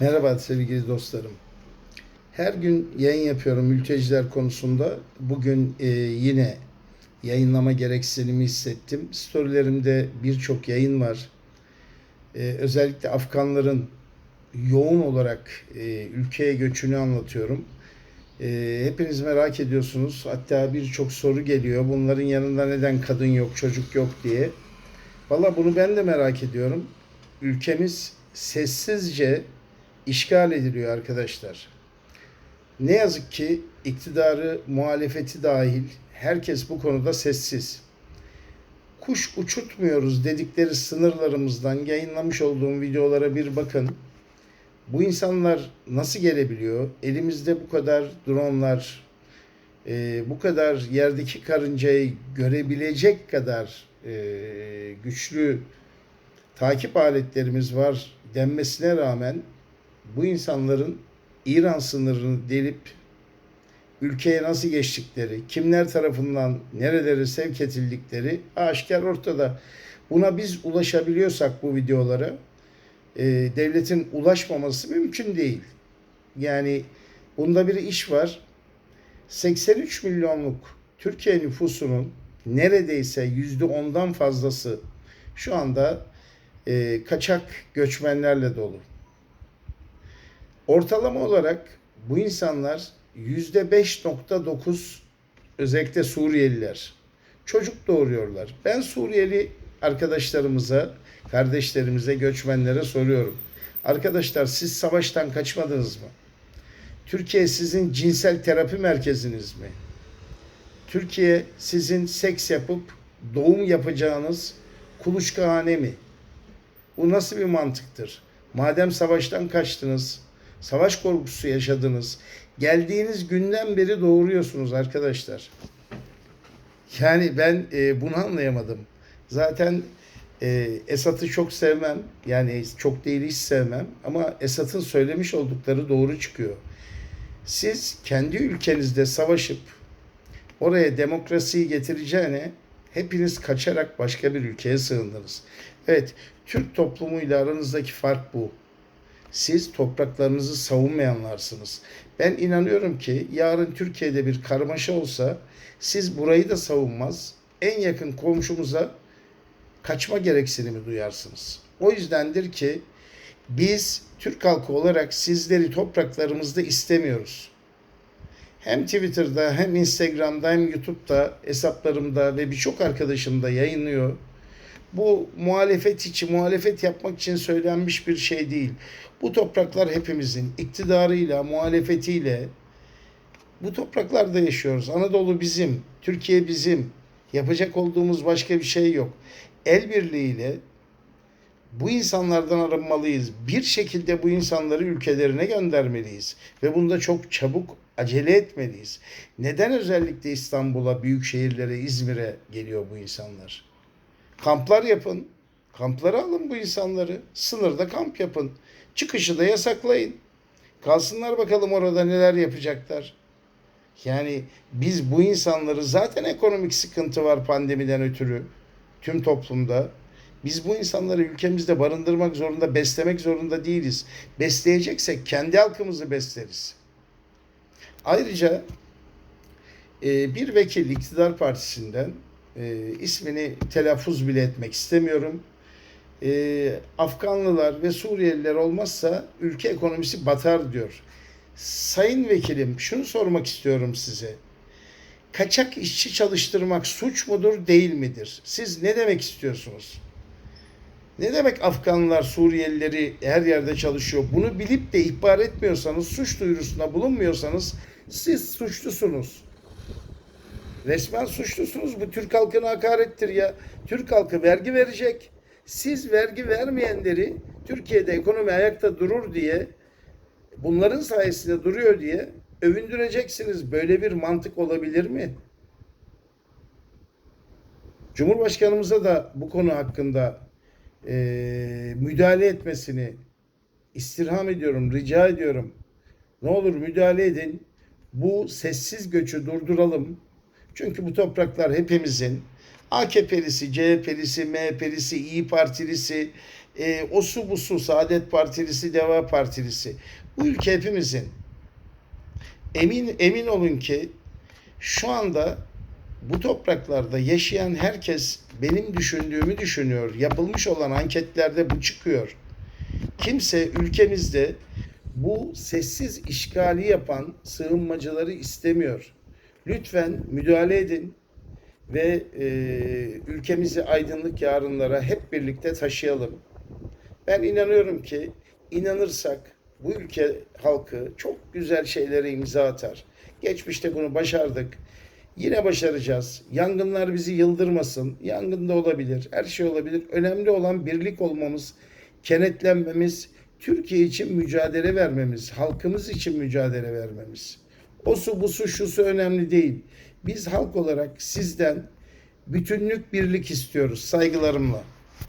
Merhaba sevgili dostlarım. Her gün yayın yapıyorum mülteciler konusunda. Bugün e, yine yayınlama gereksinimi hissettim. Storylerimde birçok yayın var. E, özellikle Afganların yoğun olarak e, ülkeye göçünü anlatıyorum. E, hepiniz merak ediyorsunuz. Hatta birçok soru geliyor. Bunların yanında neden kadın yok, çocuk yok diye. Valla bunu ben de merak ediyorum. Ülkemiz sessizce işgal ediliyor arkadaşlar. Ne yazık ki iktidarı, muhalefeti dahil herkes bu konuda sessiz. Kuş uçutmuyoruz dedikleri sınırlarımızdan yayınlamış olduğum videolara bir bakın. Bu insanlar nasıl gelebiliyor? Elimizde bu kadar dronlar, e, bu kadar yerdeki karıncayı görebilecek kadar e, güçlü takip aletlerimiz var denmesine rağmen bu insanların İran sınırını delip ülkeye nasıl geçtikleri, kimler tarafından nerelere sevk edildikleri aşikar ortada. Buna biz ulaşabiliyorsak bu videolara e, devletin ulaşmaması mümkün değil. Yani bunda bir iş var. 83 milyonluk Türkiye nüfusunun neredeyse yüzde ondan fazlası şu anda e, kaçak göçmenlerle dolu. Ortalama olarak bu insanlar yüzde 5.9 özellikle Suriyeliler çocuk doğuruyorlar. Ben Suriyeli arkadaşlarımıza, kardeşlerimize, göçmenlere soruyorum. Arkadaşlar siz savaştan kaçmadınız mı? Türkiye sizin cinsel terapi merkeziniz mi? Türkiye sizin seks yapıp doğum yapacağınız kuluçkahane mi? Bu nasıl bir mantıktır? Madem savaştan kaçtınız, savaş korkusu yaşadınız, geldiğiniz günden beri doğuruyorsunuz arkadaşlar. Yani ben e, bunu anlayamadım. Zaten e, Esat'ı çok sevmem. Yani çok değil hiç sevmem. Ama Esat'ın söylemiş oldukları doğru çıkıyor. Siz kendi ülkenizde savaşıp oraya demokrasiyi getireceğine hepiniz kaçarak başka bir ülkeye sığındınız. Evet, Türk toplumuyla aranızdaki fark bu. Siz topraklarınızı savunmayanlarsınız. Ben inanıyorum ki yarın Türkiye'de bir karmaşa olsa siz burayı da savunmaz, en yakın komşumuza kaçma gereksinimi duyarsınız. O yüzdendir ki biz Türk halkı olarak sizleri topraklarımızda istemiyoruz. Hem Twitter'da hem Instagram'da hem YouTube'da hesaplarımda ve birçok arkadaşım da yayınlıyor. Bu muhalefet için, muhalefet yapmak için söylenmiş bir şey değil. Bu topraklar hepimizin iktidarıyla, muhalefetiyle bu topraklarda yaşıyoruz. Anadolu bizim, Türkiye bizim. Yapacak olduğumuz başka bir şey yok. El birliğiyle bu insanlardan arınmalıyız. Bir şekilde bu insanları ülkelerine göndermeliyiz. Ve bunda çok çabuk acele etmeliyiz. Neden özellikle İstanbul'a, büyük şehirlere, İzmir'e geliyor bu insanlar? Kamplar yapın. Kamplara alın bu insanları. Sınırda kamp yapın. Çıkışı da yasaklayın. Kalsınlar bakalım orada neler yapacaklar. Yani biz bu insanları zaten ekonomik sıkıntı var pandemiden ötürü tüm toplumda. Biz bu insanları ülkemizde barındırmak zorunda, beslemek zorunda değiliz. Besleyeceksek kendi halkımızı besleriz. Ayrıca e, bir vekil iktidar partisinden e, ismini telaffuz bile etmek istemiyorum. E, Afganlılar ve Suriyeliler olmazsa ülke ekonomisi batar diyor. Sayın vekilim şunu sormak istiyorum size. Kaçak işçi çalıştırmak suç mudur değil midir? Siz ne demek istiyorsunuz? Ne demek Afganlılar, Suriyelileri her yerde çalışıyor? Bunu bilip de ihbar etmiyorsanız, suç duyurusunda bulunmuyorsanız siz suçlusunuz. Resmen suçlusunuz. Bu Türk halkına hakarettir ya. Türk halkı vergi verecek. Siz vergi vermeyenleri Türkiye'de ekonomi ayakta durur diye bunların sayesinde duruyor diye övündüreceksiniz. Böyle bir mantık olabilir mi? Cumhurbaşkanımıza da bu konu hakkında e, müdahale etmesini istirham ediyorum, rica ediyorum. Ne olur müdahale edin. Bu sessiz göçü durduralım. Çünkü bu topraklar hepimizin. AKP'lisi, CHP'lisi, MHP'lisi, İyi Partilisi, e, o su bu su, Saadet Partilisi, Deva Partilisi. Bu ülke hepimizin. Emin emin olun ki şu anda bu topraklarda yaşayan herkes benim düşündüğümü düşünüyor. Yapılmış olan anketlerde bu çıkıyor. Kimse ülkemizde bu sessiz işgali yapan sığınmacıları istemiyor. Lütfen müdahale edin ve e, ülkemizi aydınlık yarınlara hep birlikte taşıyalım. Ben inanıyorum ki inanırsak bu ülke halkı çok güzel şeylere imza atar. Geçmişte bunu başardık. Yine başaracağız. Yangınlar bizi yıldırmasın. Yangın da olabilir. Her şey olabilir. Önemli olan birlik olmamız, kenetlenmemiz, Türkiye için mücadele vermemiz, halkımız için mücadele vermemiz. O su bu su şu su önemli değil. Biz halk olarak sizden bütünlük birlik istiyoruz saygılarımla.